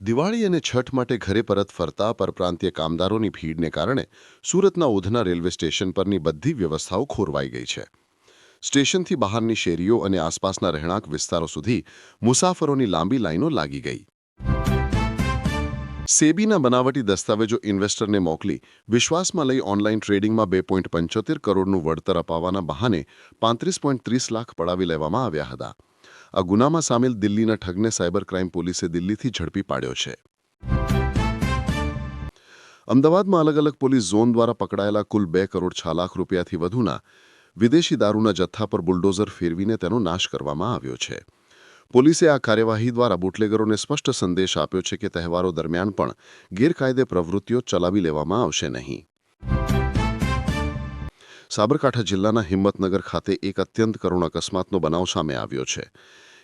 દિવાળી અને છઠ માટે ઘરે પરત ફરતા પરપ્રાંતીય કામદારોની ભીડને કારણે સુરતના ઉધના રેલવે સ્ટેશન પરની બધી વ્યવસ્થાઓ ખોરવાઈ ગઈ છે. સ્ટેશનથી બહારની શેરીઓ અને આસપાસના રહેણાંક વિસ્તારો સુધી મુસાફરોની લાંબી લાઈનો લાગી ગઈ. સેબીના બનાવટી દસ્તાવેજો ઇન્વેસ્ટરને મોકલી વિશ્વાસમાં લઈ ઓનલાઈન ટ્રેડિંગમાં બે પોઈન્ટ પંચોતેર કરોડનું વળતર અપાવવાના બહાને પાંત્રીસ પોઈન્ટ ત્રીસ લાખ પડાવી લેવામાં આવ્યા હતા. આ ગુનામાં સામેલ દિલ્હીના ઠગને સાયબર ક્રાઇમ પોલીસે દિલ્હીથી ઝડપી પાડ્યો છે. અમદાવાદમાં અલગ અલગ પોલીસ ઝોન દ્વારા પકડાયેલા કુલ બે કરોડ છ લાખ રૂપિયાથી વધુના વિદેશી દારૂના જથ્થા પર બુલડોઝર ફેરવીને તેનો નાશ કરવામાં આવ્યો છે. પોલીસે આ કાર્યવાહી દ્વારા બુટલેગરોને સ્પષ્ટ સંદેશ આપ્યો છે કે તહેવારો દરમિયાન પણ ગેરકાયદે પ્રવૃત્તિઓ ચલાવી લેવામાં આવશે નહીં. સાબરકાંઠા જિલ્લાના હિંમતનગર ખાતે એક અત્યંત કરુણ અકસ્માતનો બનાવ સામે આવ્યો છે.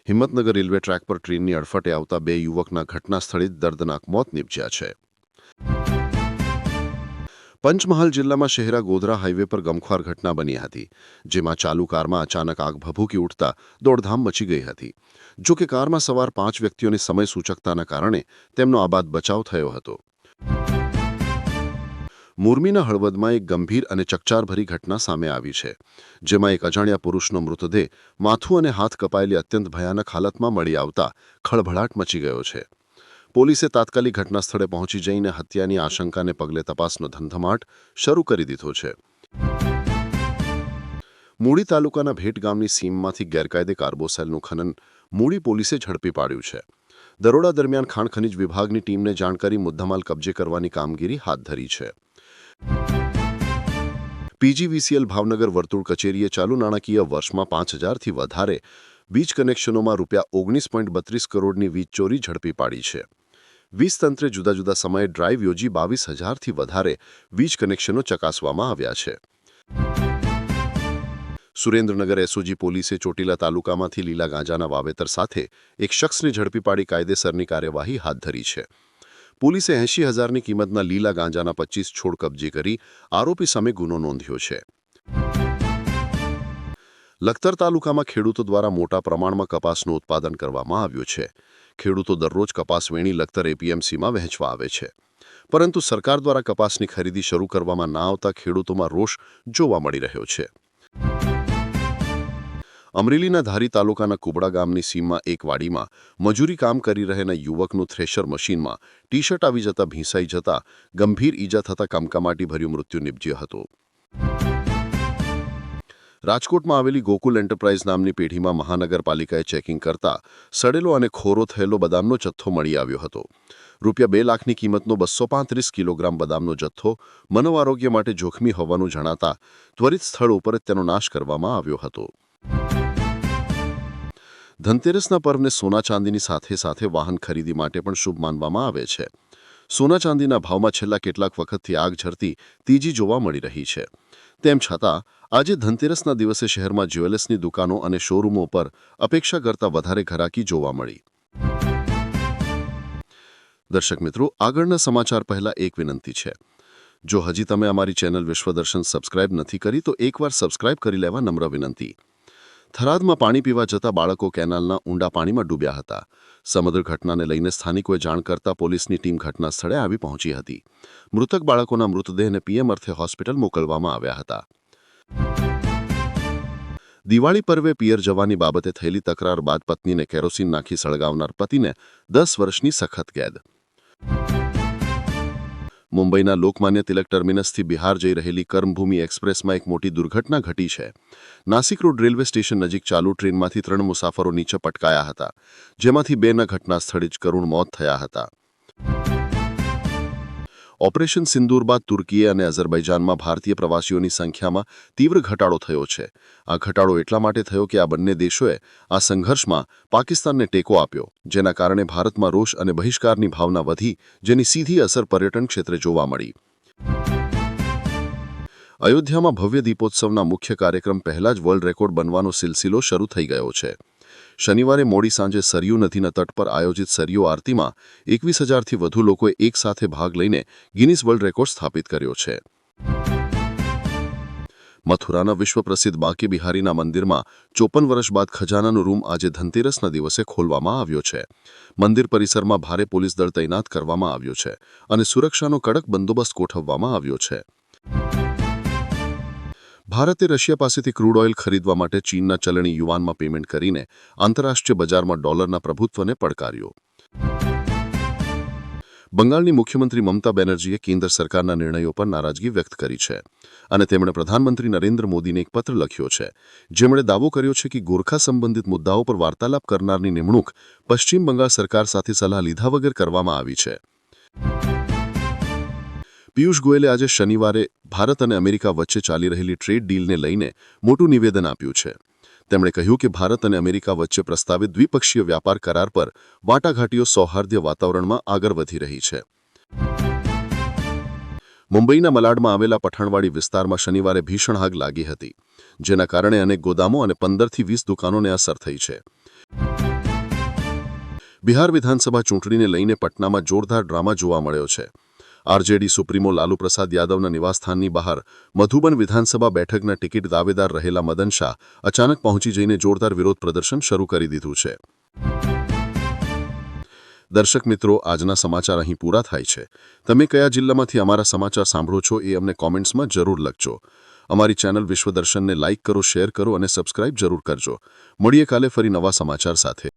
હિંમતનગર રેલવે ટ્રેક પર ટ્રેનની અડફટે આવતા બે યુવકના ઘટના સ્થળે દર્દનાક મોત નીપજ્યા છે. પંચમહાલ જિલ્લામાં શહેરા ગોધરા હાઈવે પર ગમખ્વાર ઘટના બની હતી, જેમાં ચાલુ કારમાં અચાનક આગ ભભૂકી ઉઠતા દોડધામ મચી ગઈ હતી. જો કે કારમાં સવાર પાંચ વ્યક્તિઓની સમય સૂચકતાના કારણે તેમનો આબાદ બચાવ થયો હતો. મુરમીના હળવદમાં એક ગંભીર અને ચકચારભરી ઘટના સામે આવી છે, જેમાં એક અજાણ્યા પુરુષનો મૃતદેહ માથું અને હાથ કપાયેલી અત્યંત ભયાનક હાલતમાં મળી આવતા ખળભળાટ મચી ગયો છે. પોલીસે તાત્કાલિક ઘટના સ્થળે પહોંચી જઈને હત્યાની આશંકાને પગલે તપાસનો ધમધમાટ શરૂ કરી દીધો છે. મૂડી તાલુકાના ભેટ ગામની સીમમાંથી ગેરકાયદે કાર્બોસેલનું ખનન મૂડી પોલીસે ઝડપી પાડ્યું છે. દરોડા દરમિયાન ખાણ ખનિજ વિભાગની ટીમને જાણ કરી મુદ્દામાલ કબજે કરવાની કામગીરી હાથ ધરી છે. પીજીવીસીએલ ભાવનગર વર્તુળ કચેરીએ ચાલુ નાણાકીય વર્ષમાં પાંચ હજારથી વધારે વીજ કનેક્શનોમાં રૂપિયા ઓગણીસ પોઈન્ટ બત્રીસ કરોડની વીજ ચોરી ઝડપી પાડી છે. વીજ તંત્રે જુદા જુદા સમયે ડ્રાઈવ યોજી બાવીસ હજારથી વધારે વીજ કનેક્શનો ચકાસવામાં આવ્યા છે. સુરેન્દ્રનગર એસઓજી પોલીસે ચોટીલા તાલુકામાંથી લીલા ગાંજાના વાવેતર સાથે એક શખ્સને ઝડપી પાડી કાયદેસરની કાર્યવાહી હાથ ધરી છે. પોલીસે એંશી હજારની કિંમતના લીલા ગાંજાના પચીસ છોડ કબજે કરી આરોપી સામે ગુનો નોંધ્યો છે. લખતર તાલુકામાં ખેડૂતો દ્વારા મોટા પ્રમાણમાં કપાસનું ઉત્પાદન કરવામાં આવ્યું છે. ખેડૂતો દરરોજ કપાસ વેણી લખતર એપીએમસીમાં વહેંચવા આવે છે. પરંતુ સરકાર દ્વારા કપાસની ખરીદી શરૂ કરવામાં ના આવતા ખેડૂતોમાં રોષ જોવા મળી રહ્યો છે. અમરેલીના ધારી તાલુકાના કુબડા ગામની સીમમાં એક વાડીમાં મજૂરી કામ કરી રહેલા યુવકનું થ્રેશર મશીનમાં ટી શર્ટ આવી જતા ભીંસાઈ જતા ગંભીર ઈજા થતા કમકમાટીભર્યું મૃત્યુ નિપજ્યો હતો. રાજકોટમાં આવેલી ગોકુલ એન્ટરપ્રાઇઝ નામની પેઢીમાં મહાનગરપાલિકાએ ચેકિંગ કરતા સડેલો અને ખોરો થયેલો બદામનો જથ્થો મળી આવ્યો હતો. રૂપિયા બે લાખની કિંમતનો બસો પાંત્રીસ કિલોગ્રામ બદામનો જથ્થો મનોઆરોગ્ય માટે જોખમી હોવાનું જણાતા ત્વરિત સ્થળ ઉપર જ તેનો નાશ કરવામાં આવ્યો હતો. ધનતેરસના પર્વને સોના ચાંદીની સાથે સાથે વાહન ખરીદી માટે પણ શુભ માનવામાં આવે છે. સોના ચાંદીના ભાવમાં છેલ્લા કેટલાક વખતથી આગ ઝરતી તેજી જોવા મળી રહી છે. તેમ છતાં, આજે ધનતેરસના દિવસે શહેરમાં જ્વેલર્સની દુકાનો અને શોરૂમો પર અપેક્ષા કરતાં વધારે ઘરાકી જોવા મળી. દર્શક મિત્રો, આગળના સમાચાર પહેલા એક વિનંતી છે. જો હજી તમે અમારી ચેનલ વિશ્વદર્શન સબસ્ક્રાઇબ નથી કરી, તો એકવાર સબસ્ક્રાઇબ કરી લેવા નમ્ર વિનંતી. થરાદમાં પાણી પીવા જતા બાળકો કેનાલના ઊંડા પાણીમાં ડૂબ્યા હતા. સમગ્ર ઘટનાને લઈને સ્થાનિકોએ જાણ કરતા પોલીસની ટીમ ઘટના સ્થળે આવી પહોંચી હતી. મૃતક બાળકોના મૃતદેહને પીએમ અર્થે હોસ્પિટલ મોકલવામાં આવ્યા હતા. દિવાળી પર્વે પિયર જવાની બાબતે થયેલી તકરાર બાદ પત્નીને કેરોસીન નાખી સળગાવનાર પતિને દસ વર્ષની સખત કેદ. મુંબઈના લોકમાન્ય તિલક ટર્મિનસથી બિહાર જઈ રહેલી કર્મભૂમિ એક્સપ્રેસમાં એક મોટી દુર્ઘટના ઘટી છે. નાસિક રોડ રેલવે સ્ટેશન નજીક ચાલુ ટ્રેનમાંથી ત્રણ મુસાફરો નીચે પટકાયા હતા, જેમાંથી બેના ઘટના સ્થળે જ કરુણ મોત થયા હતા. ઓપરેશન સિંદૂર બાદ તુર્કીએ અને અઝરબૈજાનમાં ભારતીય પ્રવાસીઓની સંખ્યામાં તીવ્ર ઘટાડો થયો છે. આ ઘટાડો એટલા માટે થયો કે આ બંને દેશોએ આ સંઘર્ષમાં પાકિસ્તાનને ટેકો આપ્યો, જેના કારણે ભારતમાં રોષ અને બહિષ્કારની ભાવના વધી, જેની સીધી અસર પર્યટન ક્ષેત્રે જોવા મળી. અયોધ્યામાં ભવ્ય દીપોત્સવના મુખ્ય કાર્યક્રમ પહેલા જ વર્લ્ડ રેકોર્ડ બનવાનો સિલસિલો શરૂ થઈ ગયો છે. શનિવારે મોડી સાંજે સરયુ નદીના તટ પર આયોજિત સરયુ આરતીમાં એકવીસ હજારથી વધુ લોકોએ એકસાથે ભાગ લઈને ગિનિસ વર્લ્ડ રેકોર્ડ સ્થાપિત કર્યો છે. મથુરાના વિશ્વ પ્રસિદ્ધ બાંકી બિહારીના મંદિરમાં ચોપન વર્ષ બાદ ખજાનાનો રૂમ આજે ધનતેરસના દિવસે ખોલવામાં આવ્યો છે. મંદિર પરિસરમાં ભારે પોલીસ દળ તૈનાત કરવામાં આવ્યો છે અને સુરક્ષાનો કડક બંદોબસ્ત ગોઠવવામાં આવ્યો છે. ભારતે રશિયા પાસેથી ક્રૂડ ઓઇલ ખરીદવા માટે ચીનના ચલણી યુવાનમાં પેમેન્ટ કરીને આંતરરાષ્ટ્રીય બજારમાં ડોલરના પ્રભુત્વને પડકાર્યો. બંગાળની મુખ્યમંત્રી મમતા બેનર્જીએ કેન્દ્ર સરકારના નિર્ણયો પર નારાજગી વ્યક્ત કરી છે અને તેમણે પ્રધાનમંત્રી નરેન્દ્ર મોદીને એક પત્ર લખ્યો છે. જેમણે દાવો કર્યો છે કે ગોરખા સંબંધિત મુદ્દાઓ પર વાર્તાલાપ કરનારની નિમણૂક પશ્ચિમ બંગાળ સરકાર સાથે સલાહ લીધા વગર કરવામાં આવી છે. પિયુષ ગોયલે આજે શનિવારે ભારત અને અમેરિકા વચ્ચે ચાલી રહેલી ટ્રેડ ડીલને લઈને મોટું નિવેદન આપ્યું છે. તેમણે કહ્યું કે ભારત અને અમેરિકા વચ્ચે પ્રસ્તાવિત દ્વિપક્ષીય વ્યાપાર કરાર પર વાટાઘાટીઓ સૌહાર્દ્ય વાતાવરણમાં આગળ વધી રહી છે. મુંબઈના મલાડમાં આવેલા પઠાણવાડી વિસ્તારમાં શનિવારે ભીષણ આગ લાગી હતી, જેના કારણે અનેક ગોદામો અને પંદરથી વીસ દુકાનોને અસર થઈ છે. બિહાર વિધાનસભા ચૂંટણીને લઈને પટનામાં જોરદાર ડ્રામા જોવા મળ્યો છે. આરજેડી સુપ્રીમો લાલુ પ્રસાદ યાદવના નિવાસસ્થાનની બહાર મધુબન વિધાનસભા બેઠકના ટિકિટ દાવેદાર રહેલા મદન શાહ અચાનક પહોંચી જઈને જોરદાર વિરોધ પ્રદર્શન શરૂ કરી દીધું છે. દર્શક મિત્રો, આજના સમાચાર અહીં પૂરા થાય છે. તમે કયા જિલ્લામાંથી અમારા સમાચાર સાંભળો છો એ અમને કોમેન્ટ્સમાં જરૂર લખજો. અમારી ચેનલ વિશ્વદર્શનને લાઇક કરો, શેર કરો અને સબસ્ક્રાઇબ જરૂર કરજો. મળીએ કાલે ફરી નવા સમાચાર સાથે.